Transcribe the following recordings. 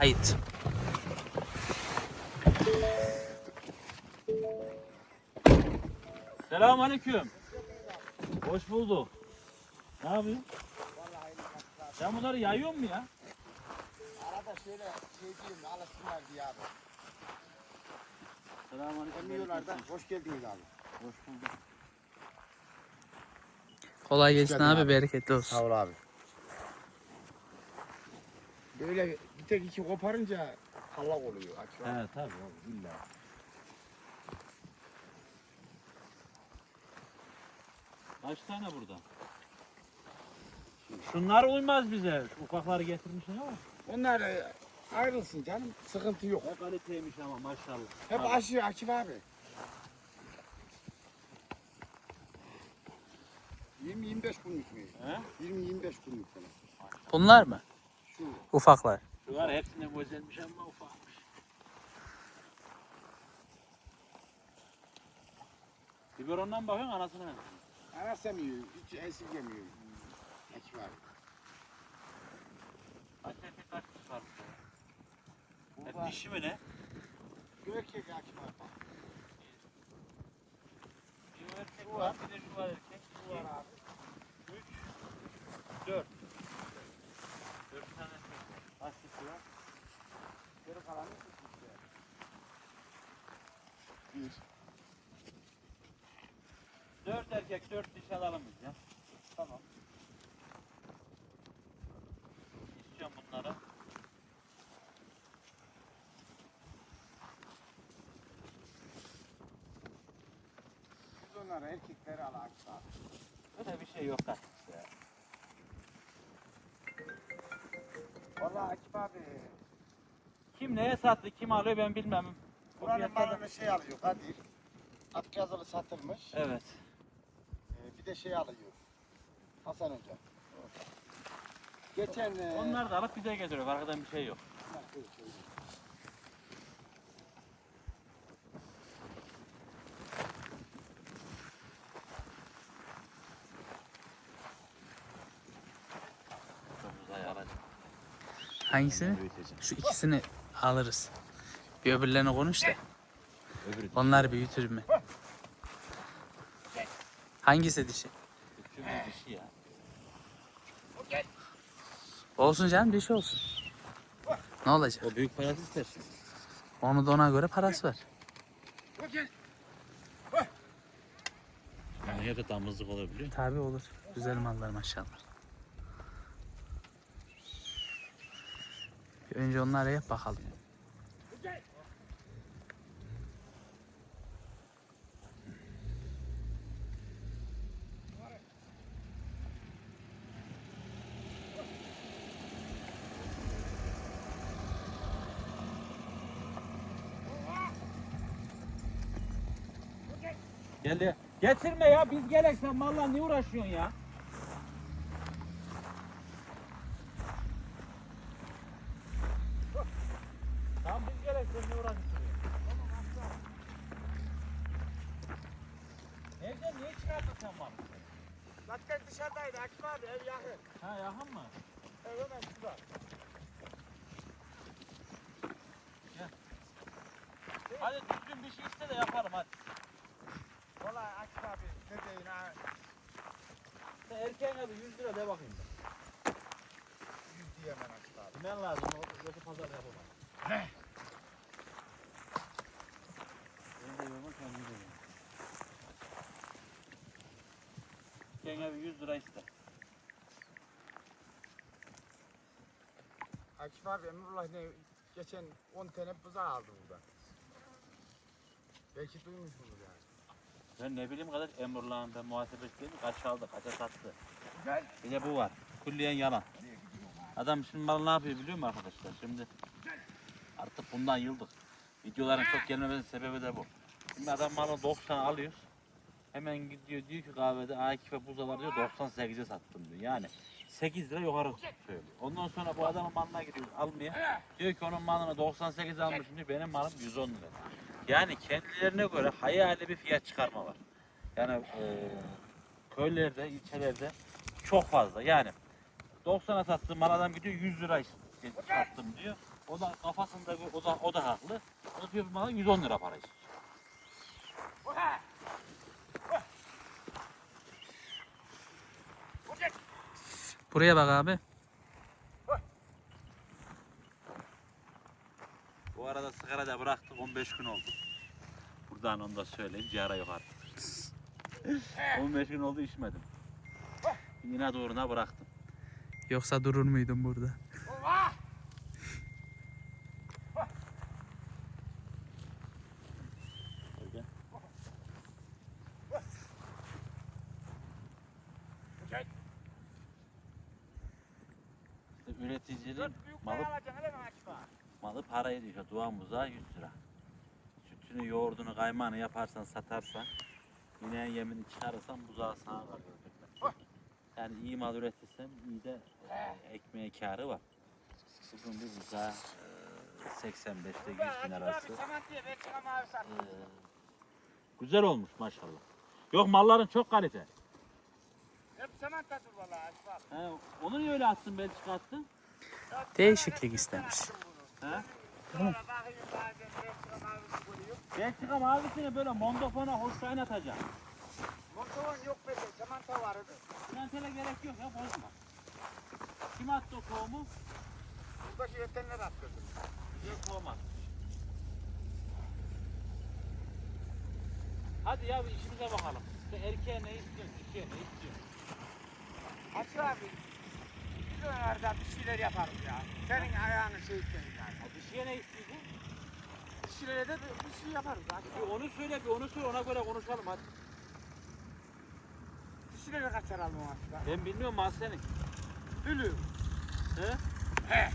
Ait. Selamünaleyküm. Hoş bulduk. Ne yapıyorsun? Sen bunları yayıyor mu ya? Arada şöyle şey diyeyim alışsınlar diye abi. Selamünaleyküm. Emiyorlar da hoş geldiniz abi. Hoş bulduk. Kolay gelsin abi, abi. bereketli olsun. Sağ ol abi. Böyle bir tek iki koparınca kallak oluyor. Var. He tabii oğlum illa. Kaç tane burada? Şunlar uymaz bize. Şu ufakları getirmişsin ama. Onlar e, ayrılsın canım. Sıkıntı yok. Ne kaliteymiş ama maşallah. Hep Abi, aşı Akif abi. 20-25 günlük mü? He? 20-25 günlük falan. Bunlar mı? Şu Ufaklar. Şu var hepsine güzelmiş ama ufakmış. Biberondan bakıyorsun anasına. benziyor. anasemiyor. Hiç esirgemiyor. Akif abi. Kaç erkek kaç kız var burada? Hep dişi mi ne? gök Akif abi. Bir erkek var, bir de şu var erkek. Bu var abi. Üç. Dört tane erkek. Var? Geri kalanı tutmuş ya. Bir. Dört erkek, dört dişi alalım biz ya. Tamam. İstiyorum bunları. Biz onları erkekleri al Akif abi. Öyle bir şey yok artık ya. Vallahi Akif abi. Kim neye sattı, kim alıyor ben bilmem. Bu Buranın fiyatlar da- malını şey alıyor Kadir. At yazılı satılmış. Evet. Ee, bir de şey alıyor. Hasan Hoca. Geçen e, Onlar da alıp bize getiriyor. Arkadan bir şey yok. Hangisini? Büyüteceğim. Şu ikisini alırız. Bir öbürlerini konuş da. Öbürü Onlar büyütür mü? Hangisi dişi? Ya. Olsun canım dişi olsun. Ne olacak? O büyük parası istersin. Onu da ona göre parası var. Yani da damızlık olabiliyor. Tabi olur. Güzel mallar maşallah. Önce onlara yap bakalım. Gel ya. Getirme ya biz gerek sen malla ne uğraşıyorsun ya? Tamam biz gerek sen ne uğraşıyorsun? Nereden niye çıkarttın sen malı? Zaten dışarıdaydı Akif abi ev yakın. Ha yakın mı? Ev hemen şurada. Hadi düzgün bir şey iste de yaparım hadi. Vallahi Akif abi dediğin ha Sen erkeğine bir 100 lira de bakayım. yüz diyemem Akif abi. Ben lazım. O yoksa pazar yapamam. Ben de yorma kendim de yorma. Erkeğine bir 100 lira iste. Akif abi Emrullah ne geçen 10 tane buza aldı burada. Belki duymuşsunuz yani. Ben ne bileyim kadar Emrullah'ın ben muhasebeciyim kaç aldı kaça sattı. Gel. Bir de bu var. Külliyen yalan. Adam şimdi malı ne yapıyor biliyor musun arkadaşlar? Şimdi artık bundan yıldık. Videoların çok gelmemesinin sebebi de bu. Şimdi adam malı 90 alıyor. Hemen gidiyor diyor ki kahvede Akif'e buzalar diyor 98'e sattım diyor. Yani 8 lira yukarı söylüyor. Ondan sonra bu adamın malına gidiyor almaya. Diyor ki onun malını 98 almışım diyor benim malım 110 lira. Yani kendilerine göre hayali bir fiyat çıkarma var. Yani eee köylerde, ilçelerde çok fazla. Yani 90'a sattığım mal adam gidiyor 100 lira sattım diyor. O da kafasında o da o da haklı. O diyor bana 110 lira para istiyor. Buraya bak abi. Bu arada sigara da bıraktık 15 gün oldu. Buradan onu da söyleyeyim. Ciğara yok artık. 15 gün oldu içmedim. Yine doğruna bıraktım. Yoksa durur muydun burada? Öyle. İşte üreticinin malı, malı Doğan buzağı 100 lira. Sütünü, yoğurdunu, kaymağını yaparsan satarsan yine yemini çıkarırsan buzağı sana kalıyor. Yani iyi mal üretirsen iyi de e, ekmeğe karı var. Bugün bir buzağı e, 85'te 100 bin arası. Ee, güzel olmuş maşallah. Yok malların çok kalite. Hep semantasın valla Asfal. He, onu niye öyle attın Belçika attın? Değişiklik istemiş. He? Bazen Belçika mavisini böyle mondofona hoş kaynatacağım. Montavon yok be semanta vardı. Plantele gerek yok ya bozma. Kim attı o tohumu? Buradaki yetenler attırdım. Yok tohum attı. Hadi ya bir işimize bakalım. İşte erkeğe ne istiyorsun, dişiye ne istiyorsun? Aslı abi. Onlarda bir şeyler yaparız ya. Senin ayağını şey isteriz yani. Ha, dişiye ne istiyorsun? Dişilere de bir, bir şey yaparız Bir onu söyle, bir onu söyle, ona göre konuşalım hadi. Dişilere kaçar almam Aslı. Ben bilmiyorum mal senin. Bülü. He? He.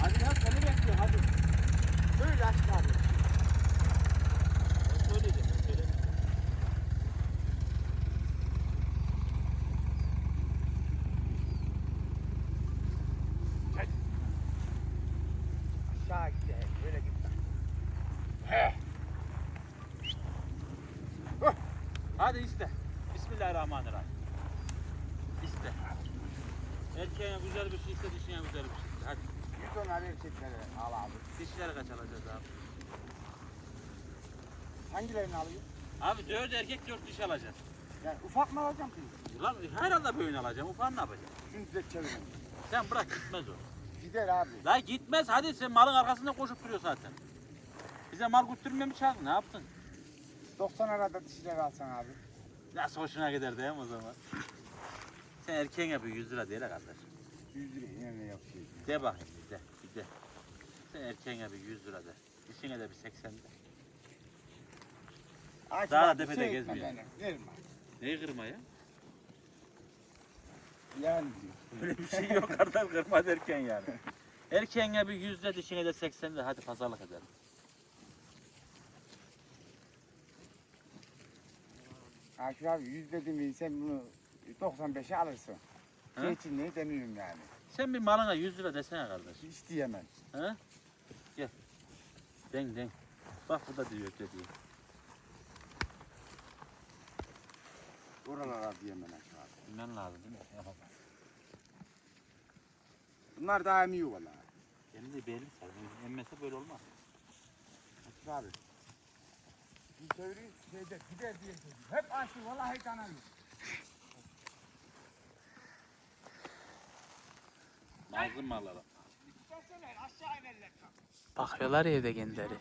Hadi ya seni bekliyor hadi. Böyle Aslı abi. Ben söyleyeceğim, ben söylemeyeceğim. Aşağı git ya. Böyle git lan. Hadi iste. Bismillahirrahmanirrahim. İste. Erkeğe güzel bir şey iste, dişine güzel bir şey iste. Hadi. Erkeklere al abi. Dişlere kaç alacağız abi? Hangilerini alıyor? Abi dört erkek dört diş alacağız. Yani ufak mı alacağım ki? Ulan herhalde böyle alacağım. Ufan ne yapacağım? Şunu düzelt çevirin. Sen bırak gitmez o. Gider abi. La gitmez hadi sen malın arkasında koşup duruyor zaten. Bize mal götürmeye mi çağırdın? Ne yaptın? 90 arada dişileri alsan abi. Nasıl hoşuna gider değil mi o zaman? Sen erkeğin yapıyor 100 lira değil ha kardeş. 100 lira yine ne yapıyor? De bakayım de, bir de. Sen erkeğin yapıyor 100 lira de. Dişine de bir 80 de. Aç Daha da tepede şey gezmiyor. Verme. Neyi kırma ya? Yani diyor. Öyle bir şey yok kardeş kırma derken yani. Erkeğine bir yüzde dişine de 80 de hadi pazarlık edelim. Akif abi 100 dedim mi sen bunu 95'e alırsın. Şey için ne demiyorum yani. Sen bir malına 100 lira desene kardeş. Hiç diyemem. He? Gel. Den den. Bak bu da diyor diyor. Oralara diyemem abi. Bilmem lazım değil mi? Yapamam. Bunlar daha emiyor valla. Benim de belli sen. Emmese böyle olmaz. Akif abi. Bir çeviri şeyde gider diye söylüyor. Hep açtı vallahi kanalıyor. Aşağı inerler. Bakıyorlar ya evde kendileri.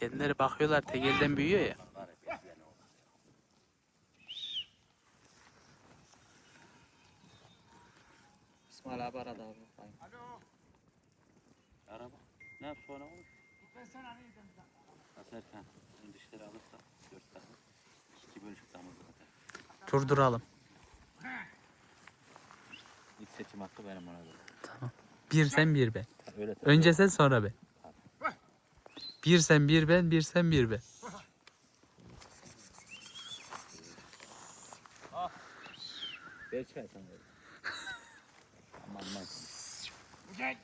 Kendileri bakıyorlar tekelden büyüyor ya. İsmail abi aradı abi. Alo. Araba. Ne yap sonra olur? Ben sana ne dedim? Aserken ön dişleri alırsa dört tane. İki bölüşük damız zaten. Durduralım. İlk seçim hakkı benim ona göre. Bir sen bir ben. Öyle tabii. Önce sen sonra ben. Bir sen bir ben, bir sen bir ben. Belçika sen öyle. Aman aman. Gel.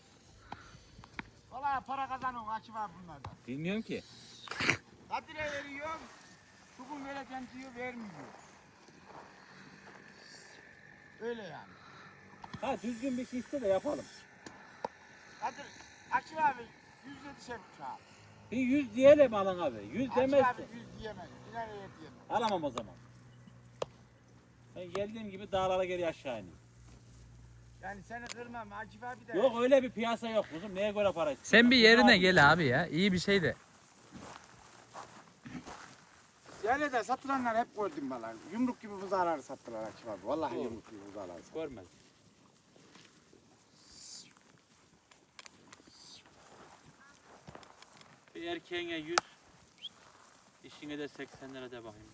Vallahi para kazanıyorum Akif abi bunlardan. Bilmiyorum ki. Kadire veriyorum. Bugün vereceğim diyor vermiyor. Öyle yani. Ha düzgün bir şey iste de yapalım. Hadi Akif abi yüzle dişe uçağı. Bir yüz diyelim alın abi. Yüz Akif abi demezsin. yüz diyemez. İlereye diyemez. Alamam o zaman. Ben geldiğim gibi dağlara geri aşağı ineyim. Yani seni kırmam Akif abi de. Yok öyle bir piyasa yok kuzum. Neye göre para istiyorsun? Sen bir yerine gel abi ya. İyi bir şey de. Yani de satılanlar hep gördüm bana. Yumruk gibi buzağları sattılar Akif abi. Vallahi Doğru. yumruk gibi buzağları sattılar. Görmez. Erkeğine 100, işine de 80 lira de bakayım.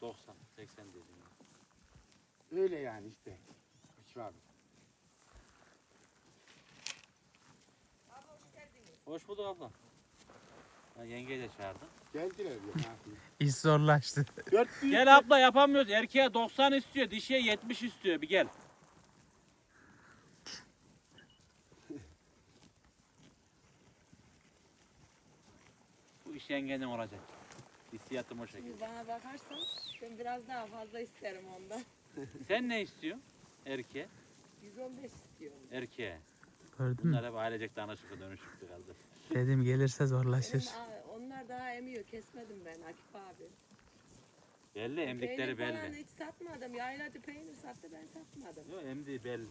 90, 80 dedim. Öyle yani işte. Akif abi. Hoş bulduk abla. Ha, yengeyi de çağırdım. Geldiler ne yapayım. İş zorlaştı. Dört büyük. Gel abla yapamıyoruz. Erkeğe 90 istiyor, dişiye 70 istiyor. Bir gel. İş yengenin olacak. Hissiyatım o şekilde. Şimdi bana bakarsan ben biraz daha fazla isterim ondan. Sen ne istiyorsun? Erkeğe. 115 istiyorum. Erkeğe. Gördün mü? Bunlar hep ailecek danışıklı dönüşüktü kardeş. Dedim gelirse zorlaşır. Benim, a- onlar daha emiyor. Kesmedim ben Akif abi. Belli, emdikleri peynir falan belli. hiç satmadım. Yayladı peynir sattı ben satmadım. Yok emdiği belli.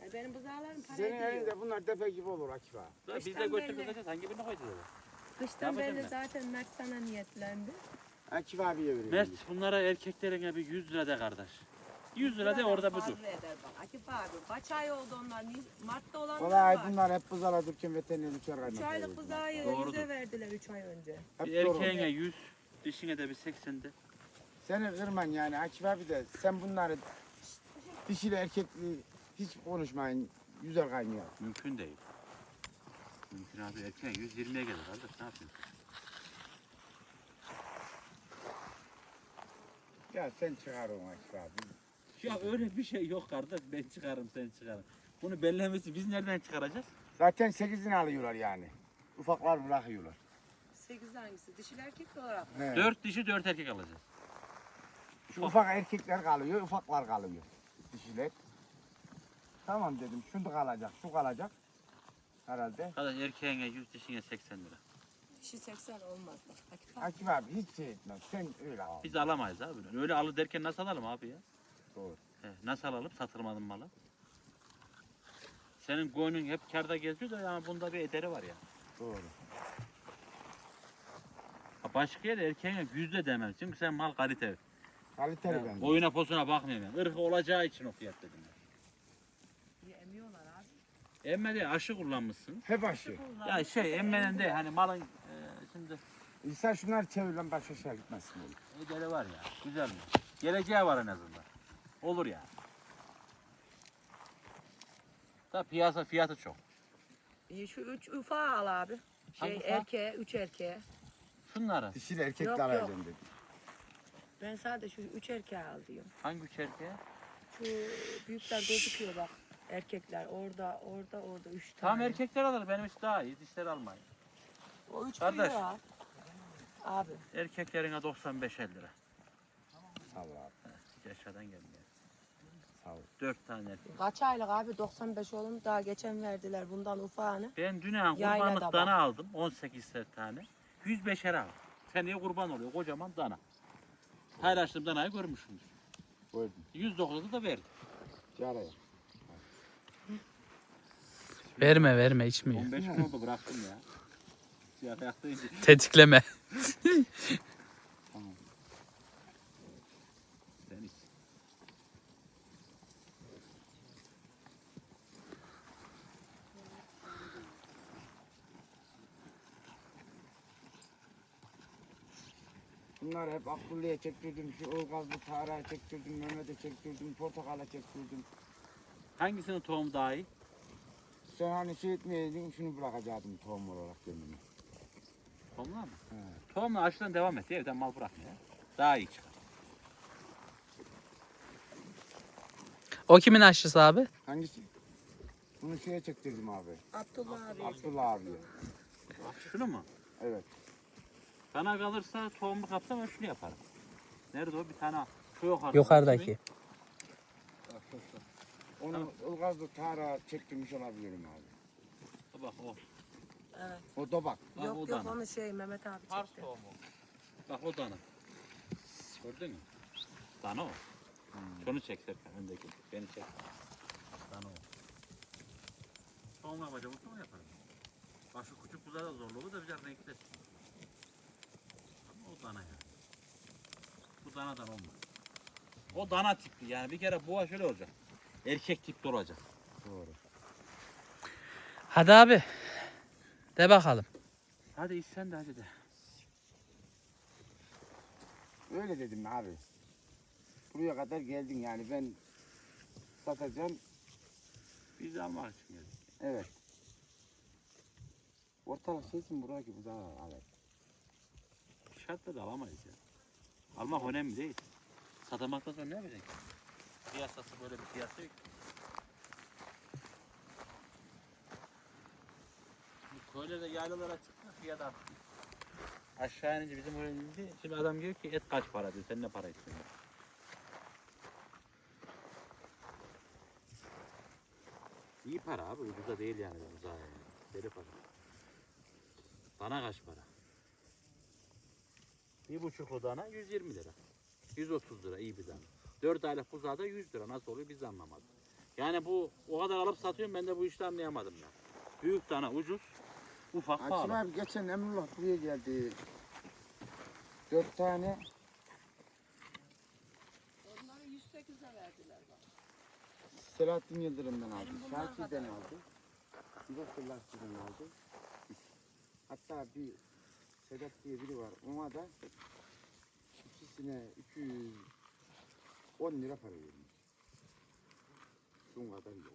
Yani benim buzağlarım para Senin ediyor. elinde bunlar tepe gibi olur Akif abi. Da Biz de götür belli. Hangi birini koyacağız? Kıştan Yapacağım belli ben. zaten Mert sana niyetlendi. Akif abiye vereyim. Mert bunlara erkeklerine bir 100 lira de kardeş. 100 lira de orada budur. Fazla eder bak Akif abi. Kaç ay oldu onlar? Ni- Mart'ta olanlar Vallahi var. bunlar hep buzala dururken veteriner uçar 3 kaynatıyor. aylık buzağı Doğrudur. yüze verdiler 3 ay önce. Hep Bir doğru. erkeğine 100, dişine de bir 80 de. Seni kırman yani Akif abi de sen bunları dişiyle erkekli hiç konuşmayın. Güzel kaynıyor. Mümkün değil. Mümkün abi erkeğin 120'ye gelir kardeş ne yapıyorsun? Ya sen çıkar onu Akif abi. Ya öyle bir şey yok kardeş ben çıkarım sen çıkarım. Bunu bellemesi biz nereden çıkaracağız? Zaten sekizini alıyorlar yani. Ufaklar bırakıyorlar. 8 hangisi? Dişil erkek olarak. He. 4 dişi 4 erkek alacağız. Şu ufak erkekler kalıyor, ufaklar kalıyor. Dişiler. Tamam dedim, şu da kalacak, şu kalacak. Herhalde. Kardeş erkeğine 100 dişine 80 lira. Dişi 80 olmaz bak. Akif abi. Akif abi hiç şey etmez. Sen öyle al. Biz alamayız abi. Öyle alı derken nasıl alalım abi ya? Doğru. He, nasıl alalım satılmadım malı? Senin koyunun hep karda geziyor da ama bunda bir ederi var ya. Doğru. Ha, Başka yere erkeğine yüzde demem. Çünkü sen mal kalite. Kaliteli Yani bence. Boyuna posuna bakmıyorum. ben. Irkı olacağı için o fiyat dedim. ben. Emme de aşı kullanmışsın. Hep aşı. Ya şey emmeden de hani malın e, şimdi İnsan şunları çevir lan baş aşağı gitmesin öyle. ederi var ya. Güzel mi? Geleceği var en azından. Olur ya. Da piyasa fiyatı çok. İyi şu üç ufağı al abi. Şey Hangi ufağı? erkeğe, üç erkeğe. Şunları. Dişiyle Yok, alacağım dedi. Ben sadece şu üç erkeğe al diyorum. Hangi üç erkeğe? Şu büyükler gözüküyor bak. Erkekler orada, orada, orada üç tane. Tamam erkekler alır. Benim için daha iyi. Dişleri almayın. O üç Kardeş. Abi. Erkeklerine 95 50 lira. Sağ ol abi. Hiç aşağıdan gelmiyor. Sağ ol. 4 tane erkek. Kaç aylık abi? 95 oğlum daha geçen verdiler bundan ufağını. Ben dün Yaylada kurbanlık dana aldım. 18 tane. 105 lira aldım. Seneye kurban oluyor. Kocaman dana. Paylaştığım danayı görmüşsünüz. Buyurun. 109'u da verdim. Yaraya. Verme verme içmiyor. 15 gün oldu bıraktım ya. Siyah ayaktayınca. Tetikleme. Sen iç. Bunları hep Akgül'e çektirdim, şu Ilgazlı Tarık'a çektirdim, Mehmet'e çektirdim, Portakal'a çektirdim. Hangisinin tohum daha iyi? Sen hani şey etmeyeydin, şunu bırakacaktım tohum olarak kendime. Tohumla mı? He. Tohumla aşıdan devam et. Evden mal bırakma ya. Daha iyi çıkar. O kimin aşısı abi? Hangisi? Bunu şeye çektirdim abi. Abdullah abi. Abdullah abiye. Şunu mu? Evet. Bana kalırsa tohumu kapsam ben şunu yaparım. Nerede o? Bir tane şu yukarıda. Yukarıdaki. Onu Ilgazlı Tara çektirmiş olabilirim abi. Bak o. Evet. O dobak. Bak yok yok dana. onu şey Mehmet abi Pars çekti. tohumu. Bak o dana. Gördün mü? Dana o. Şunu çek Serkan öndeki. Beni çek. Dana o. Tohum yapacağım. Tohum yaparım. Bak şu küçük kuzağı da zorlu olur da güzel renkli. Ama o dana yani. Bu danadan olmaz. O dana tipli yani bir kere boğa şöyle olacak. Erkek tipli olacak. Doğru. Hadi abi. De bakalım. Hadi iç sen de hadi de. Öyle dedim abi. Buraya kadar geldin yani ben satacağım. Biz almak için geldik. Evet. Ortalık şeysin buraya ki bu da alır. Şartla da alamayız ya. Almak önemli değil. Satamaktan sonra ne yapacak? Piyasası böyle bir piyasa yok. Köylerde yaylalara çıkmak fiyat arttı. Aşağı inince bizim oraya indi. Şimdi adam diyor ki et kaç para diyor. Sen ne para istiyorsun? İyi para abi. Ucuza değil yani. Ucuza yani. Deli para. Dana kaç para? Bir buçuk o dana 120 lira. 130 lira iyi bir dana. 4 aylık buzağı da 100 lira. Nasıl oluyor biz de anlamadık. Yani bu o kadar alıp satıyorum ben de bu işi anlayamadım ya. Büyük dana ucuz, ufak Açım pahalı. abi geçen Emrullah buraya geldi. Dört tane Onları 108'e verdiler bak. Selahattin Yıldırım'dan aldı. Benim bunlar Şakir'den kadar. aldı. Sivaslılar'dan aldı. Hatta bir Sedat diye biri var. Ona da ikisine 210 lira para vermiş. Şun kadar da 10 lira.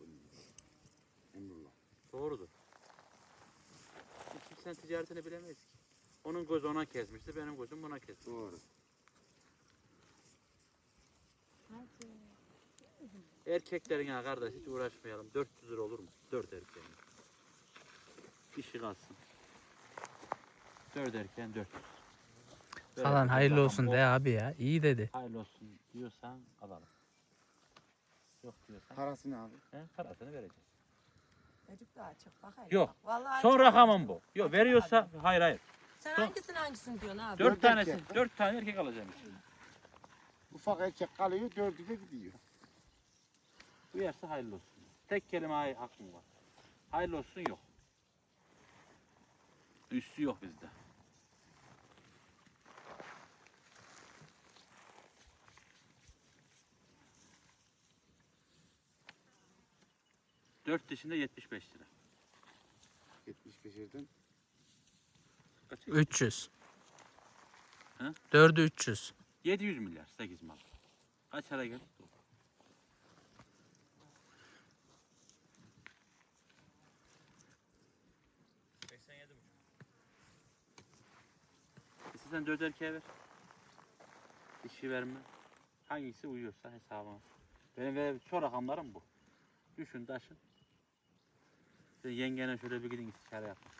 Emrullah. Doğrudur. Kimsenin ticaretini bilemeyiz ki. Onun gözü ona kesmişti, benim gözüm buna kesmiş. Doğru. Erkeklerin ya kardeş hiç uğraşmayalım. 400 lira olur mu? 4 erkeğin. İşi kalsın. 4 erkeğin 400. Böyle Falan hayırlı olsun de abi ya. İyi dedi. Hayırlı olsun diyorsan alalım. Yok diyorsan Parasını abi. he, parasını vereceğiz. Çocuk da açık bak hele Yok. Vallahi Son rakamım bu. Yok veriyorsa hayır hayır. Sen son- hangisini hangisini diyorsun abi? Dört Dört tanesi, erkek. dört tane erkek alacağım içinde. Ufak erkek kalıyor, dördü de gidiyor. Uyarsa hayırlı olsun. Tek kelime hay hakkım var. Hayırlı olsun yok. Üstü yok bizde. Dört dişinde 75 lira. 75 yerden. Kaç? 300. Hı? 4'ü 300. 700 milyar 8 mal. Kaç ara geldi? İstersen dört erkeğe ver. Dişi verme. Hangisi uyuyorsa hesabıma. Benim ve şu rakamlarım bu. Düşün taşın. Yengene şöyle bir gidin istişare yapın.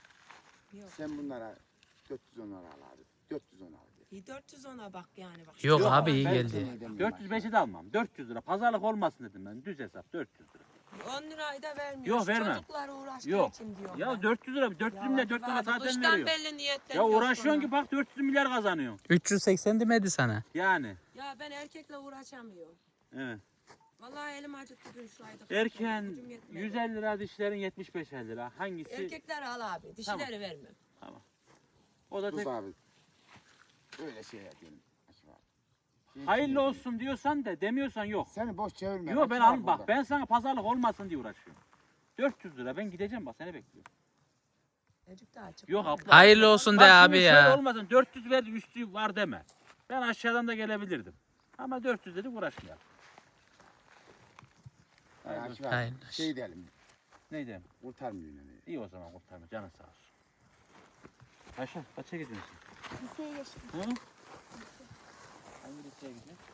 Yok. Sen bunlara 410 lira al abi. 410 al. diye. Bir 410'a bak yani bak. Yok, Yok abi iyi Ben geldi. seni edemiyorum 405'i de almam. 400 lira. Pazarlık olmasın dedim ben. Düz hesap 400 lira. 10 lirayı da vermiyor. Yok, vermem. Çocuklar uğraştığı Yok. için diyor. Ya 400 lira. 400 milyar 4 lira zaten Kıştan veriyor. belli niyetler. Ya uğraşıyorsun ki bak 400 milyar kazanıyorsun. 380 demedi sana. Yani. Ya ben erkekle uğraşamıyorum. Evet. Vallahi elim acıttı dün şu ayda. Erken Gücüm yetmedi. 150 lira dişlerin 75 lira. Hangisi? Erkekler al abi. Dişileri vermem. O da tek. abi. Öyle şey yapıyorum. Abi. Şey Hayırlı için olsun diyorsan da demiyorsan yok. Seni boş çevirme. Yok ben al bak burada. ben sana pazarlık olmasın diye uğraşıyorum. 400 lira ben gideceğim bak seni bekliyorum. Da açık. Yok abla. Hayırlı olsun de Bak şimdi abi şöyle ya. olmasın 400 verdi üstü var deme. Ben aşağıdan da gelebilirdim. Ama 400 dedik uğraşmayalım. Yani Hayırlı Açım abi, Hayırlı Şey diyelim. Neydi? Kurtarmıyor yani. İyi o zaman kurtarma canın sağ olsun. Ayşe kaça gidiyorsun? Liseye geçtim. Hı? Hangi liseye gidiyorsun?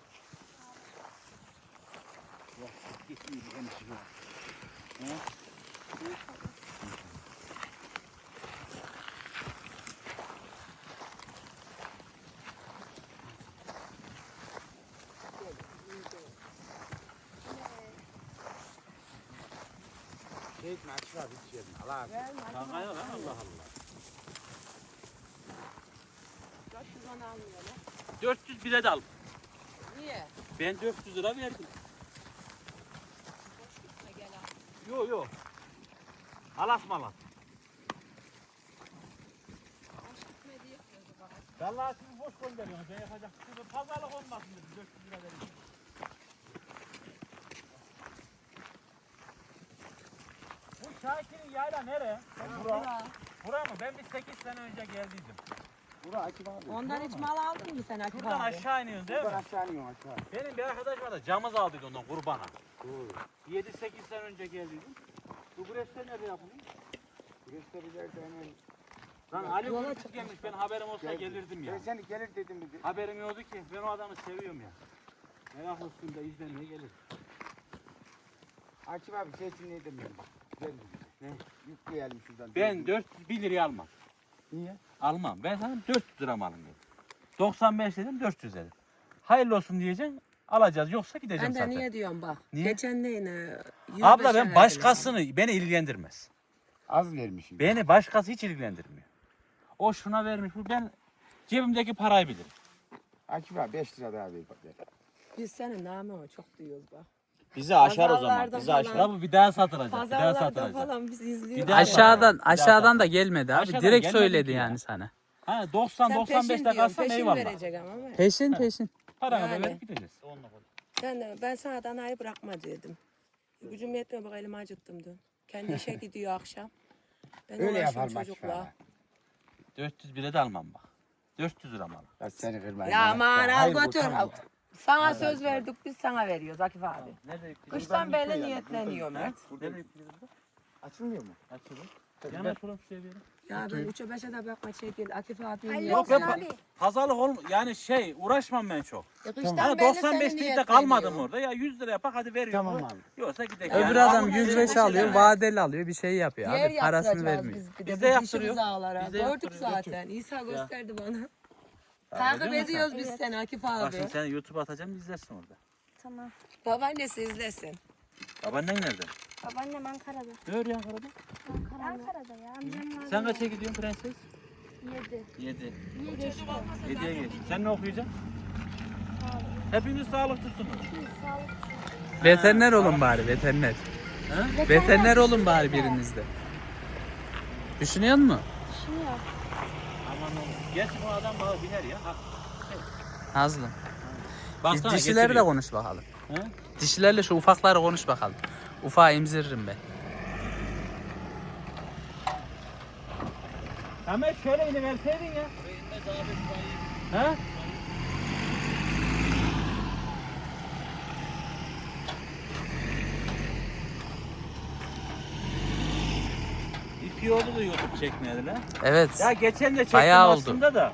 Yok, git iyi bir hemşire ol. Hı? Abi hiç yerine. Allah Verme. Kankaya lan Allah Allah. 400 onu almıyor lan. 400 bile de al. Niye? Ben 400 lira verdim. Boş gitme gel al. Yok yok. Alas malas. Boş gitme diye yapıyordu bana. Vallahi siz boş gönderiyorsunuz. Ben yapacak. Pazarlık olmasın dedim. 400 lira vereyim. Bu Şakir'in yayla nere? Bura. Bura mı? Ben bir 8 sene önce geldiydim. Bura Akif abi. Ondan hiç mal aldın mı sen Akif Şuradan abi? aşağı iniyorsun değil Buradan mi? aşağı iniyorsun aşağı. Benim bir arkadaş vardı. Camız aldıydı ondan kurbana. Doğru. 7-8 sene önce geldiydim. Bu güreşler nerede yapılıyor? Göstericiler de hemen. Lan Ali Yola Kurtuz gelmiş. Ben haberim olsa Geldi. gelirdim ya. Ben seni gelir dedim mi? Haberim yoktu ki. Ben o adamı seviyorum ya. Merak olsun da izlemeye gelir. Akif abi sesin ne demiyorum bak. Gel. Ne? Yükleyelim şuradan. Ben 401 liraya almam. Niye? Almam. Ben sana 400 lira mı dedim. 95 dedim 400 dedim. Hayırlı olsun diyeceksin. Alacağız yoksa gideceğim Ben de zaten. niye diyorum bak. Niye? Geçen neyine? Abla ben başkasını beni ilgilendirmez. Az vermişim. Beni başkası hiç ilgilendirmiyor. O şuna vermiş bu ben cebimdeki parayı bilirim. Akif abi 5 lira daha ver. Biz senin namı çok duyuyoruz bak. Bizi aşar o zaman. Pazarlarda Bizi aşar. falan- Ya bu bir daha satılacak. Bir daha Pazarlarda satılacak. falan biz izliyoruz. Bir daha Aşağıdan Bir daha aşağıdan da gelmedi abi. Aşağıdan Direkt gelmedi söyledi ki ya. yani sana. Ha 90 Sen 95'te peşin diyorsun, kalsam peşin eyvallah. verecek ama. ama. Peşin peşin. Paranı da Yani. verip gideceğiz. Onunla konuş. Ben, ben sana danayı bırakma dedim. Gücüm yetmiyor bak elimi acıttım dün. Kendi işe gidiyor akşam. Ben Öyle uğraşıyorum yaparım Akif çocukla. abi. 400 bile de almam bak. 400 lira mı alayım? Ya seni kırmayın. Ya aman al Hayır, Sana söz verdik biz sana veriyoruz Akif abi. Nerede yükleyeceğiz? Kıştan beri niyetleniyor Mert. Nerede yükleyeceğiz? Açılmıyor mu? Açalım. Tabii Yana şuraya şuraya verin. Ya ben üçe beşe de bakma çekil. Akif abi Yok ben pa- pazarlık ol yani şey uğraşmam ben çok. Kıştan Hani beri 95 seni değil de kalmadım niyetleniyor. orada. Ya 100 lira yapak hadi veriyorum. Tamam abi. Yoksa gidelim. Öbür adam 105 alıyor, vadeli alıyor, bir şey yapıyor Yer abi. Parasını yaptıracağız vermiyor. biz bir Biz de. Biz yaptırıyoruz. de Gördük yaptırıyoruz. zaten. İsa gösterdi bana. Takip ediyoruz biz seni Akif Bak abi. şimdi seni YouTube atacağım izlersin orada. Tamam. Babaannesi izlesin. Babaannen nerede? Babaannem Ankara'da. Ne örüyor Ankara'da? Ankara'da ya. Amcam var. Sen kaça gidiyorsun prenses? Yedi. 7. Niye geçti? 7'ye geç. Sen ne okuyacaksın? Hepiniz sağlıklısınız. Sağlık. Veteriner olun bari, veteriner. Ha? Veteriner olun bari birinizde. Düşünüyor musun? Düşünüyor. Gelsin bu adam bana biner ya. Ha. Nazlı. Baksana, Dişileri de konuş bakalım. He? Dişilerle şu ufakları konuş bakalım. Ufağı emziririm ben. Ahmet şöyle iniverseydin ya. He? 2 oldu da YouTube çekmeyeli lan. Evet. Ya geçen de çektim Bayağı oldu. aslında da.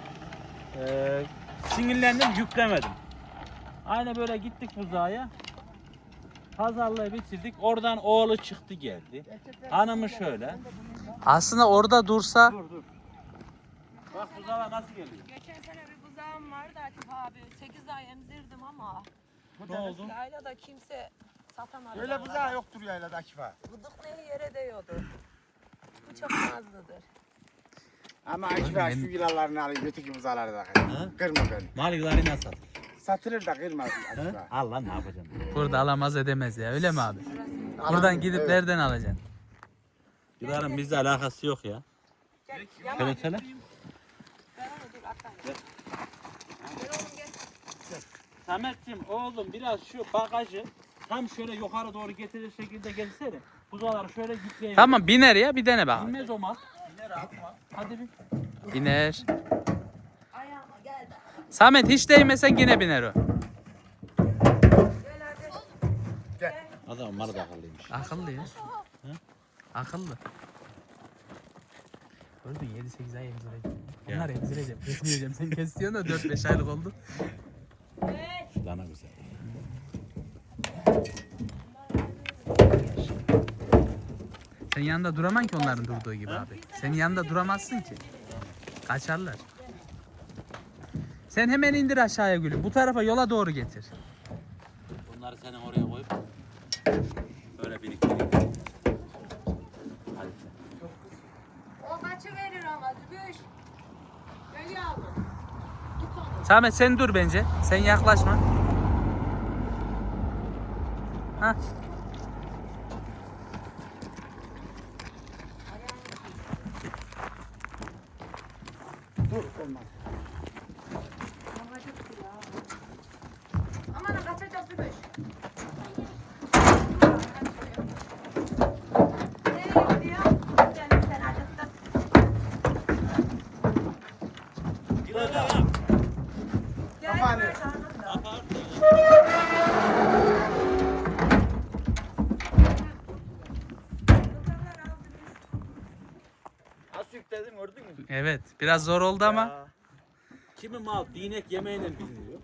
E, sinirlendim yüklemedim. Aynı böyle gittik buzağa. Pazarlığı bitirdik. Oradan oğlu çıktı geldi. Hanımı şöyle. Aslında orada dursa Dur dur. Bak buzağa nasıl geliyor? Geçen sene bir buzağım vardı Atif abi. 8 ay emzirdim ama Ne oldu? yaylada kimse satamadı. Öyle bıza yoktur yaylada Akif ağa. Bıdık neyi yere değiyordu. Çok nazlıdır. Ama Akif şu yılalarını alayım öteki buzağları da? Kırma beni. Malikleri nasıl? Satılır da kırma Akif. Al lan ne yapacağım? burada alamaz edemez ya öyle mi abi? Alamıyor, Buradan gidip evet. nereden alacaksın? Yılanın bizle alakası yok ya. Gel. Gel oğlum gel. Samet'ciğim oğlum biraz şu bagajı tam şöyle yukarı doğru getirir şekilde gelsene. Buzağları şöyle yükleyin. Tamam biner ya bir dene bakalım. Bilmez o mal. Hadi bir. Biner. Ayağıma gel de. Samet hiç değmesen yine biner o. Gel hadi. Adam malı da akıllıymış. Akıllı ya. Akıllı. Gördün 7-8 ay emzireceğim. Bunlar emzireceğim. Kesmeyeceğim. Sen kesiyorsun da 4-5 aylık oldu. Dana güzel. Sen yanında duraman ki onların durduğu gibi abi. Senin yanında duramazsın ki. Kaçarlar. Sen hemen indir aşağıya gülüm. Bu tarafa yola doğru getir. Bunları senin oraya koyup böyle biriktireyim. O kaçı verir ama Zübüş. Gel yavrum. Samet sen dur bence. Sen yaklaşma. Ha. Dur olmaz. Aman kaçacak Zübüş. Nereye gidiyor? Sen, sen acıktın. Gel, Kafanı. gel, canım da. Nasıl yükledim gördün mü? Evet. Biraz zor oldu ama. Ya. Kimi mal dinek yemeğiyle biliniyor.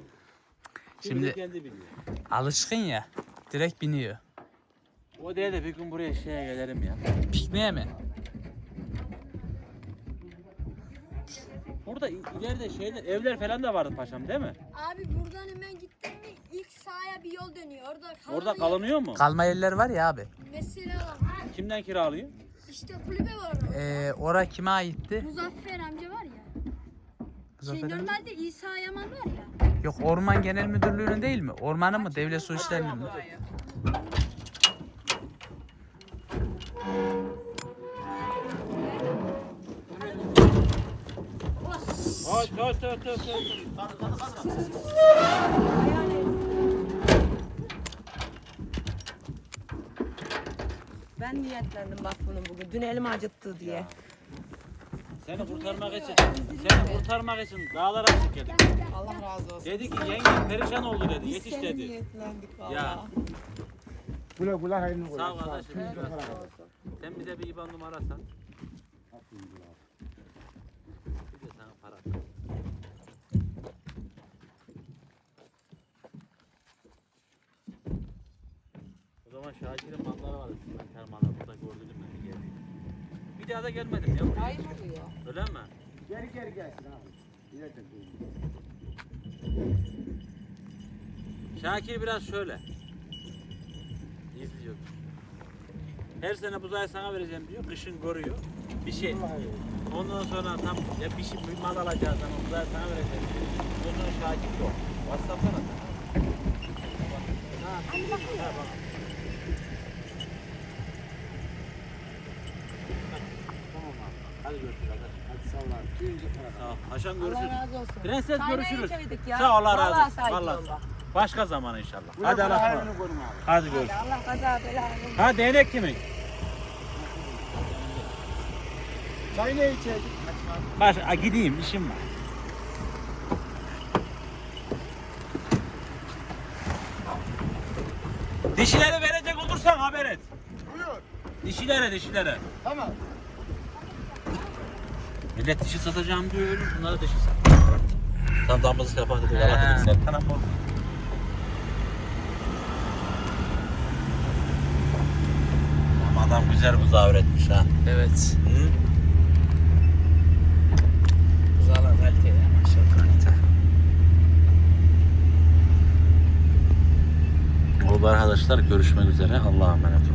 Kimi Şimdi- de kendi biliyor. Alışkın ya. Direkt biniyor. O diye de bir gün buraya şeye gelirim ya. Pikniğe mi? Burada i- ileride şeyler evler falan da vardı paşam değil mi? Abi buradan hemen gittin mi ilk sağa bir yol dönüyor. Orada kalan Orada yer- kalınıyor mu? Kalma yerler var ya abi. Mesela Kimden kiralıyor? işte kulübe var orada. Ee, ora kime aitti? Muzaffer amca Şey, amca? normalde İsa Yaman var ya. Yok Orman Genel Müdürlüğü'nün değil mi? Ormanı mı? Devlet Su İşleri'nin mi? Ben niyetlendim bak bunun bugün. Dün elim acıttı diye. Seni kurtarmak için, seni kurtarmak için dağlara çık geldik. Allah razı olsun. Dedi ki yenge perişan oldu dedi, Biz yetiş dedi. niyetlendik valla. Ya Güle güle hayırlı olsun. Sağ ol kardeşim. Para kadar. sen bize bir IBAN numara at. Bir de sana para at. O zaman Şakir'in malları vardı. Simenter malları burada gördüm ben geldim. Bir daha da gelmedim ya. Ayıp oluyor. Öyle mi? Geri geri gelsin abi. İleride. Şakir biraz şöyle. İzliyor. Her sene buzayı sana vereceğim diyor. Kışın görüyor. Bir şey. Ondan sonra tam ya bir şey bir mal alacağız ama buzayı sana vereceğim diyor. Ondan sonra Şakir yok. Whatsapp'tan at. Ha, ha, bak. Tamam abi. Hadi görüşürüz arkadaşlar. Hadi sağ ol abi. Tüm gün para. Sağ ol. Haşan Allah görüşürüz. razı olsun. Prenses Sahneye görüşürüz. geçeydik ya. Sağ ol Allah razı Vallahi olsun. saygı Vallahi. yolda. Başka zaman inşallah. Hadi Allah'a emanet. hayrını görün abi. Hadi görüşürüz. Allah kaza bela versin. Ha değnek kimin? Çay ne içecek? Baş, a, gideyim işim var. Dişileri verecek olursan haber et. Buyur. Dişilere dişilere. Tamam. Millet dişi satacağım diyor öyle. Bunlara dişi sat. Tam damızlık yapar dedik. Allah dedik. Sen tamam ol. Ama adam güzel buzağı üretmiş ha. Evet. Hı? Buzağlar kalite ya maşallah. Kalite. Oldu arkadaşlar görüşmek üzere. Allah'a emanet olun.